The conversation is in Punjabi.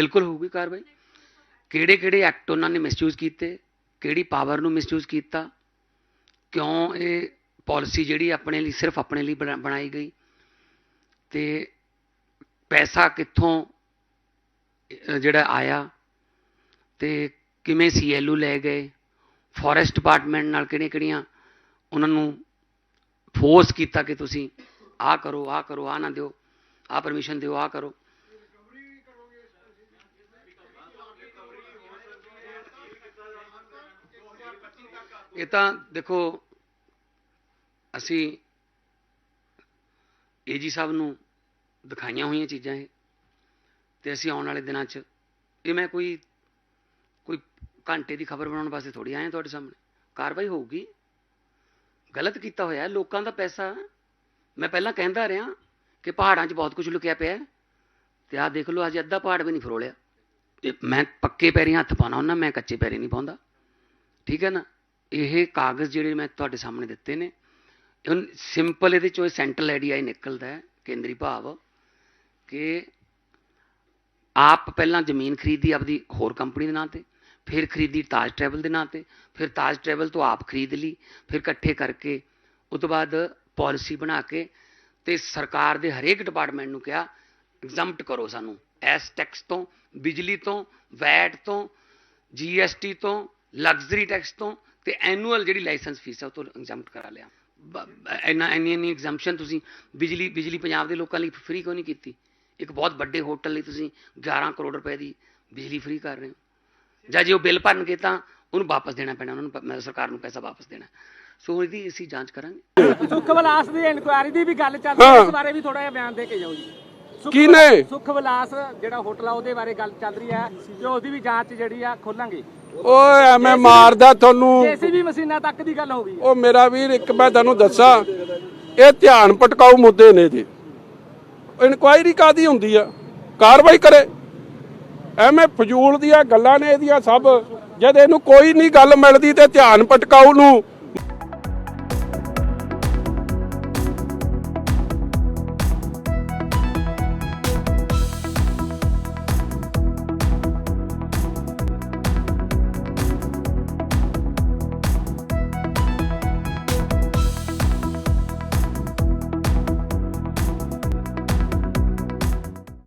ਬਿਲਕੁਲ ਹੋਊਗੀ ਕਾਰਵਾਈ। ਕਿਹੜੇ ਕਿਹੜੇ ਐਕਟ ਉਹਨਾਂ ਨੇ ਮਿਸਯੂਜ਼ ਕੀਤੇ, ਕਿਹੜੀ ਪਾਵਰ ਨੂੰ ਮਿਸਯੂਜ਼ ਕੀਤਾ, ਕਿਉਂ ਇਹ ਪਾਲਿਸੀ ਜਿਹੜੀ ਆਪਣੇ ਲਈ, ਸਿਰਫ ਆਪਣੇ ਲਈ ਬਣਾ- ਬਣਾਈ ਗਈ ਤੇ ਪੈਸਾ ਕਿੱਥੋਂ ਜਿਹੜਾ ਆਇਆ ਤੇ ਕਿਵੇਂ ਸੀਐਲਯੂ ਲੈ ਗਏ ਫੋਰੈਸਟ ਡਿਪਾਰਟਮੈਂਟ ਨਾਲ ਕਿਹੜੀਆਂ ਕਿਹੜੀਆਂ ਉਹਨਾਂ ਨੂੰ ਫੋਰਸ ਕੀਤਾ ਕਿ ਤੁਸੀਂ ਆਹ ਕਰੋ ਆਹ ਕਰੋ, ਆਹ ਨਾ ਦਿਓ, ਆਹ ਪਰਮਿਸ਼ਨ ਦਿਓ, ਆਹ ਕਰੋ। ਇਹ ਤਾਂ ਦੇਖੋ, ਅਸੀਂ ਏਜੀ ਸਾਹਿਬ ਨੂੰ ਦਿਖਾਈਆਂ ਹੋਈਆਂ ਚੀਜ਼ਾਂ ਇਹ, ਤੇ ਅਸੀਂ ਆਉਣ ਵਾਲੇ ਦਿਨਾਂ 'ਚ, ਇਹ ਮੈਂ ਕੋਈ ਕੋਈ ਘੰਟੇ ਦੀ ਖਬਰ ਬਣਾਉਣ ਵਾਸਤੇ ਥੋੜੀ ਆਇਆ ਤੁਹਾਡੇ ਸਾਹਮਣੇ। ਕਾਰਵਾਈ ਹੋਊਗੀ। ਗਲਤ ਕੀਤਾ ਹੋਇਆ, ਲੋਕਾਂ ਦਾ ਪੈਸਾ। ਮੈਂ ਪਹਿਲਾਂ ਕਹਿੰਦਾ ਰਿਹਾ ਕਿ ਪਹਾੜਾਂ 'ਚ ਬਹੁਤ ਕੁਝ ਲੁਕਿਆ ਪਿਆ ਹੈ, ਤੇ ਆਹ ਦੇਖ ਲਓ ਅੱਜ ਅੱਧਾ ਪਹਾੜ ਵੀ ਨਹੀਂ ਫਰੋਲਿਆ। ਤੇ ਮੈਂ ਪੱਕੇ ਪੈਰੀਂ ਹੱਥ ਪਾਉਣਾ ਹੁੰਦਾ, ਮੈਂ ਕੱਚੇ ਪੈਰੀ ਨਹੀਂ ਪਾਉਂਦਾ। ਠੀਕ ਹੈ ਨਾ? ਇਹ ਕਾਗਜ਼ ਜਿਹੜੇ ਮੈਂ ਤੁਹਾਡੇ ਸਾਹਮਣੇ ਦਿੱਤੇ ਨੇ, ਹੁਣ ਸਿੰਪਲ ਇਹਦੇ ਚੋਂ ਸੈਂਟਰਲ ਆਈਡੀਆ ਹੀ ਨਿਕਲਦਾ ਹੈ, ਕੇਂਦਰੀ ਭਾਵ, ਕਿ ਆਪ ਪਹਿਲਾਂ ਜ਼ਮੀਨ ਖਰੀਦੀ ਆਪਦੀ ਹੋਰ ਕੰਪਨੀ ਦੇ ਨਾਂ ਤੇ, ਫਿਰ ਖਰੀਦੀ ਤਾਜ ਟਰੈਵਲ ਦੇ ਨਾਂ ਤੇ, ਫਿਰ ਤਾਜ ਟਰੈਵਲ ਤੋਂ ਆਪ ਖਰੀਦ ਲਈ, ਫਿਰ ਇਕੱਠੇ ਕਰਕੇ ਉਸ ਤੋਂ ਬਾਅਦ ਪਾਲਿਸੀ ਬਣਾ ਕੇ ਤੇ ਸਰਕਾਰ ਦੇ ਹਰੇਕ ਡਿਪਾਰਟਮੈਂਟ ਨੂੰ ਕਿਹਾ ਐਗਜ਼ੈਂਪਟ ਕਰੋ ਸਾਨੂੰ, ਐਸ ਟੈਕਸ ਤੋਂ, ਬਿਜਲੀ ਤੋਂ, ਵੈਟ ਤੋਂ ਜੀਐਸਟੀ ਤੋਂ, ਲਗਜ਼ਰੀ ਟੈਕਸ ਤੋਂ ਤੇ ਐਨੂਅਲ ਜਿਹੜੀ ਲਾਇਸੈਂਸ ਫੀਸ ਹੈ ਉਹ ਤੋਂ ਐਗਜ਼ੈਂਪਟ ਕਰਾ ਲਿਆ। ਇੰਨਾ ਇੰਨੀ ਇੰਨੀ ਐਗਜ਼ੈਂਪਸ਼ਨ ਤੁਸੀਂ ਬਿਜਲੀ ਬਿਜਲੀ ਪੰਜਾਬ ਦੇ ਲੋਕਾਂ ਲਈ ਫ੍ਰੀ ਕਿਉਂ ਨਹੀਂ ਕੀਤੀ? ਇੱਕ ਬਹੁਤ ਵੱਡੇ ਹੋਟਲ ਲਈ ਤੁਸੀਂ 11 ਕਰੋੜ ਰੁਪਏ ਦੀ ਬਿਜਲੀ ਫ੍ਰੀ ਕਰ ਰਹੇ ਹੋ। ਜਾਂ ਜੇ ਉਹ ਬਿੱਲ ਭਰਨਗੇ ਤਾਂ ਉਹਨੂੰ ਵਾਪਸ ਦੇਣਾ ਪੈਣਾ ਉਹਨਾਂ ਨੂੰ ਸਰਕਾਰ ਨੂੰ ਪੈਸਾ ਵਾਪਸ ਦੇਣਾ। ਸੋ ਇਹਦੀ ਅਸੀਂ ਜਾਂਚ ਕਰਾਂਗੇ। ਸੁੱਖ ਵਿਲਾਸ ਦੀ ਇਨਕੁਆਇਰੀ ਦੀ ਵੀ ਗੱਲ ਚੱਲ ਰਹੀ ਹੈ ਇਸ ਬਾਰੇ ਵੀ ਥੋੜਾ ਜਿਹਾ ਬਿਆਨ ਦੇ ਕੇ ਜਾਓ ਜੀ। ਕੀ ਨੇ? ਸੁੱਖ ਵਿਲਾਸ ਜਿਹੜਾ ਹੋਟਲ ਆ ਉਹਦੇ ਬਾਰੇ ਗੱਲ ਚੱਲ ਰਹੀ ਹੈ ਤੇ ਉਹਦੀ ਵੀ ਜਾਂਚ ਜਿਹੜੀ ਆ ਖੋਲਾਂਗੇ। ਓਏ ਐਵੇਂ ਮਾਰਦਾ ਤੁਹਾਨੂੰ। ਜੇਸੀਬੀ ਮਸ਼ੀਨਾਂ ਤੱਕ ਦੀ ਗੱਲ ਹੋ ਗਈ ਉਹ ਮੇਰਾ ਵੀਰ ਇੱਕ ਮੈਂ ਤੁਹਾਨੂੰ ਦੱਸਾਂ ਇਹ ਧਿਆਨ ਪਟਕਾਉ ਮੁੱਦੇ ਨੇ ਜੀ ਇਨਕੁਆਇਰੀ ਕਾਦੀ ਹੁੰਦੀ ਆ? ਕਾਰਵਾਈ ਕਰੇ। ਐਵੇਂ ਫਜ਼ੂਲ ਦੀਆਂ ਗੱਲਾਂ ਨੇ ਇਹਦੀਆਂ ਸਭ ਜਦ ਇਹਨੂੰ ਕੋਈ ਨਹੀਂ ਗੱਲ ਮਿਲਦੀ ਤੇ ਧਿਆਨ ਪਟਕਾਉ ਨੂੰ